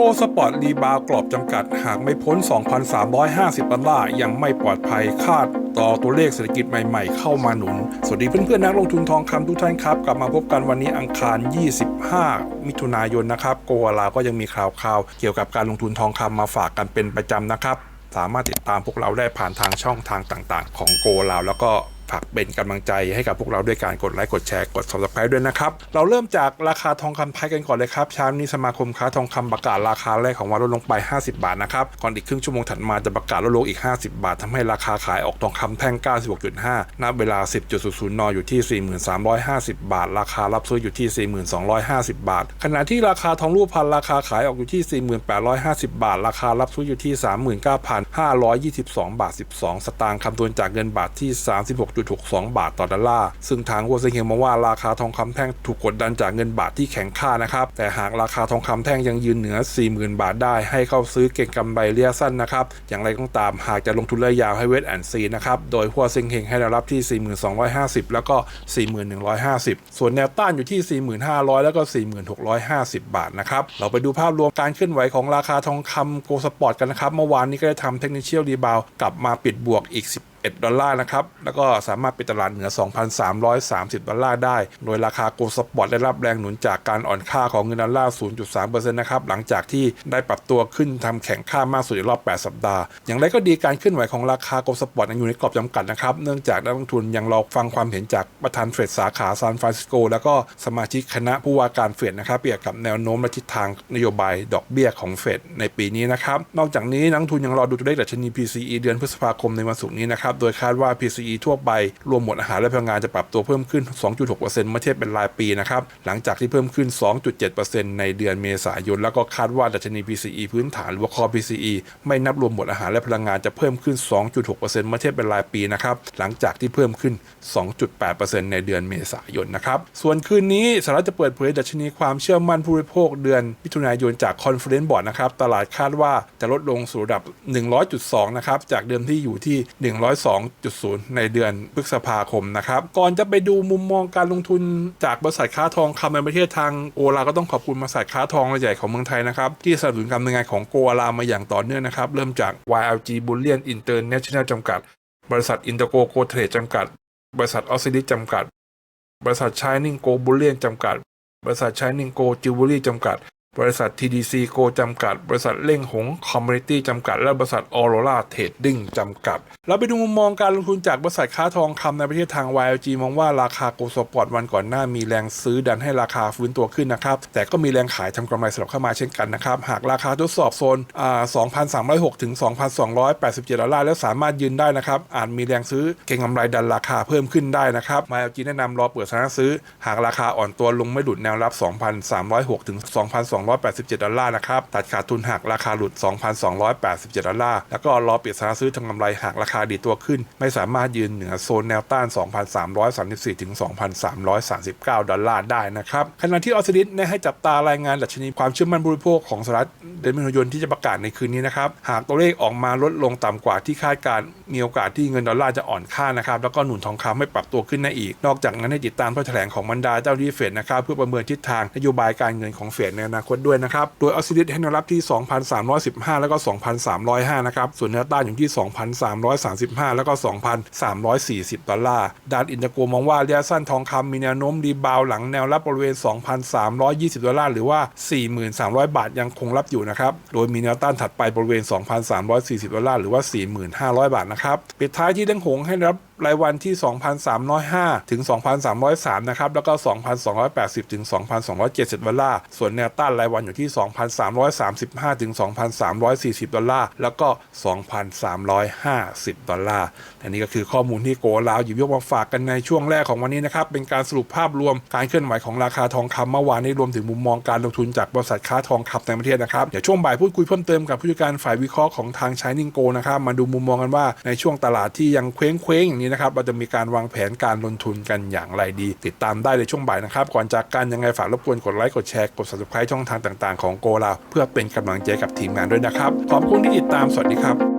โกสปอร์ตรีบาวกรอบจำกัด หากไม่พ้น 2,350ดอลลาร์ยังไม่ปลอดภัยคาดต่อตัวเลขเศรษฐกิจใหม่ๆ เข้ามาหนุน สวัสดีเพื่อนๆ นักลงทุนทองคำทุกท่านครับ กลับมาพบกันวันนี้อังคาร 25 มิถุนายนนะครับ โกวาลาก็ยังมีข่าวๆเกี่ยวกับการลงทุนทองคำมาฝากกันเป็นประจำนะครับ สามารถติดตามพวกเราได้ผ่านทางช่องทางต่างๆ ของโกลาวแล้วก็ ฝากเป็นกำลังใจให้กับพวกเราด้วยการกดไลค์กดแชร์กด subscribe ด้วยนะครับ เราเริ่มจากราคาทองคำไทยกันก่อนเลยครับเช้านี้สมาคมค้าทองคำประกาศราคาแรกของวันลดลงไป 50 บาทนะครับก่อนอีกครึ่งชั่วโมงถัดมาจะประกาศลดลงอีก 50 บาททำให้ราคาขายออกทองคำแท่ง 96.5 ณ เวลา 10.00 น อยู่ที่ 4350 บาท ราคารับซื้ออยู่ที่ 4250 บาท ขณะที่ราคาทองรูปพันราคาขายออกอยู่ที่ 4850 บาท ราคารับซื้ออยู่ที่ 39,522 บาท 12 สตางค์คำนวณจากเงินบาทที่36.62 บาทต่อดอลลาร์ ซึ่งทางหัวเซ็งเฮงมองว่าราคาทองคำแท่งถูกกดดันจากเงินบาทที่แข็งค่านะครับ แต่หากราคาทองคำแท่งยังยืนเหนือ 40,000 บาทได้ ให้เข้าซื้อเก่งกำไรระยะสั้นนะครับ อย่างไรก็ตามหากจะลงทุนระยะยาวให้เวทแอนซีนะครับ โดยหัวเซ็งเฮงให้แนวรับที่ 4250 แล้วก็ 4150 ส่วนแนวต้านอยู่ที่ 4500 แล้วก็ 4650 บาทนะครับ เราไปดูภาพรวมการเคลื่อนไหวของราคาทองคำโกลสปอร์ตกันนะครับ เมื่อวานนี้ก็ได้ทำเทคนิคเชียลรีบาวกลับมาปิดบวกอีก 10 1ดอลลาร์นะครับ แล้วก็สามารถปิดตลาดเหนือ 2,330 ดอลลาร์ได้ โดยราคาโกลสปอร์ตได้รับแรงหนุนจากการอ่อนค่าของเงินดอลลาร์ 0.3%นะครับ หลังจากที่ได้ปรับตัวขึ้นทำแข็งค่ามากสุดในรอบ 8 สัปดาห์ อย่างไรก็ดีการเคลื่อนไหวของราคาโกลสปอร์ตยังอยู่ในกรอบจำกัดนะครับ เนื่องจากนักลงทุนยังรอฟังความเห็นจากประธานเฟดสาขาซานฟรานซิสโก แล้วก็สมาชิกคณะผู้ว่าการเฟดนะครับเกี่ยวกับแนวโน้มและทิศทางนโยบายดอกเบี้ยของเฟดในปีนี้นะครับ นอกจากนี้นักลงทุนยังรอดูตัวเลขดัชนี PCE เดือนพฤษภาคมในวันศุกร์นี้นะครับโดยคาดว่า PCE ทั่วไป รวมหมวดอาหารและพลังงานจะปรับตัวเพิ่มขึ้น 2.6%เมื่อเทียบเป็นรายปีนะครับ หลังจากที่เพิ่มขึ้น 2.7%ในเดือนเมษายน แล้วก็คาดว่าดัชนี PCE พื้นฐานหรือว่า Core PCE ไม่นับรวมหมวดอาหารและพลังงานจะเพิ่มขึ้น 2.6%เมื่อเทียบเป็นรายปีนะครับ หลังจากที่เพิ่มขึ้น 2.8%ในเดือนเมษายนนะครับ ส่วนคืนนี้สหรัฐจะเปิดเผยดัชนีความเชื่อมั่นผู้บริโภคเดือนมิถุนายนจาก Conference Board นะครับ ตลาดคาดว่าจะลดลงสู่ระดับ 100.2 นะครับ จากเดิมที่อยู่ที่102.0 ในเดือนพฤษภาคมนะครับ ก่อนจะไปดูมุมมองการลงทุนจากบริษัทค้าทองคำในประเทศทางโอลาก็ต้องขอบคุณบริษัทค้าทองรายใหญ่ของเมืองไทยนะครับที่สนับสนุนการดำเนินงานของโกลามาอย่างต่อเนื่องนะครับเริ่มจาก YLG Bullion International จำกัด บริษัทอินเตอร์โกโกเทรดจำกัด บริษัทออสซิลิจำกัด บริษัท Shining Go Bullion จำกัด บริษัท Shining Go Jewelry จำกัด บริษัท TDC Go จำกัด บริษัทเล่งหงคอมมูนิตี้จำกัด และบริษัท Aurora Trading จำกัด เราไปดูมุมมองการลงทุนจากบริษัทค้าทองคำในประเทศทาง YLG มองว่าราคาโกลสปอร์ตวันก่อนหน้ามีแรงซื้อดันให้ราคาฟื้นตัวขึ้นนะครับ แต่ก็มีแรงขายทำกำไรสลับเข้ามาเช่นกันนะครับ หากราคาทดสอบโซนอ่า2,306ถึง2,287ดอลลาร์แล้วสามารถยืนได้นะครับอาจมีแรงซื้อเก็งกำไรดันราคาเพิ่มขึ้นได้นะครับ YLG แนะนำรอเปิดสถานะซื้อ หากราคาอ่อนตัวลงไม่หลุดแนวรับ 2,306ถึง2,2 2,287 ดอลลาร์นะครับ ตัดขาดทุนหักราคาหลุด 2,287 ดอลลาร์ แล้วก็รอเปิดสถานซื้อทำกำไรหากราคาดีตัวขึ้น ไม่สามารถยืนเหนือโซนแนวต้าน 2,334 ถึง 2,339 ดอลลาร์ได้นะครับ ขณะที่ออสเตรเลียให้จับตารายงานดัชนีความเชื่อมั่นบริโภคของสหรัฐเดือนมิถุนายนที่จะประกาศในคืนนี้นะครับหากตัวเลขออกมาลดลงต่ำกว่าที่คาดการมีโอกาสที่เงินดอลลาร์จะอ่อนค่านะครับแล้วก็หนุนทองคำไม่ปรับตัวขึ้นได้อีก นอกจากนั้นให้ติดตามข้อแถลงของบรรดาเจ้าที่เฟดนะครับเพื่อประเมินทิศทางนโยบายการเงินของเฟดในอนาคตด้วยนะครับโดยออสเตรเลียให้แนวรับที่ 2,315 แล้วก็ 2,305 นะครับส่วนแนวต้านอยู่ที่ 2,335 แล้วก็ 2,340 ดอลลาร์ด้านอินเตอร์โกมองว่าระยะสั้นทองคำมีแนวโน้มรีบาวหลังแนวรับบริเวณ 2,320 ดอลลาร์หรือว่า 4,300 บาทยังคงรับอยู่นะครับ โดยมีแนวต้านถัดไปบริเวณ 2,340 ดอลลาร์หรือว่า 4,500 บาทนะครับ ปิดท้ายที่เด้งหงให้รับรายวันที่ 2,305 ถึง 2,303 นะครับ แล้วก็ 2,280 ถึง 2,270 ดอลลาร์ ส่วนแนวต้านรายวันอยู่ที่ 2,335 ถึง 2,340 ดอลลาร์ แล้วก็ 2,350 ดอลลาร์ อันนี้ก็คือข้อมูลที่โกลาวหยิบยกมาฝากกันในช่วงแรกของวันนี้นะครับ เป็นการสรุปภาพรวมการเคลื่อนไหวของราคาทองคำเมื่อวานนี้รวมถึงมุมมองการลงทุนจากบริษัทค้าทองคำในประเทศนะครับดี๋ยวช่วงบ่ายพูดคุยเพิ่มเติมกับผู้จัดการฝ่ายวิเคราะห์ของทางชายนิงโกนะครับมาดูมุมมองกันว่าในช่วงตลาดที่ยังเคว้งเคว้งๆอย่างนี้นะครับเราจะมีการวางแผนการลงทุนกันอย่างไรดี ติดตามได้ในช่วงบ่ายนะครับ ก่อนจากกันยังไงฝากรบกวนกดไลค์กดแชร์กด subscribe ช่องทางต่าง ๆ ของโกเราเพื่อเป็นกำลังใจกับทีมงานด้วยนะครับขอบคุณที่ติดตามสวัสดีครับ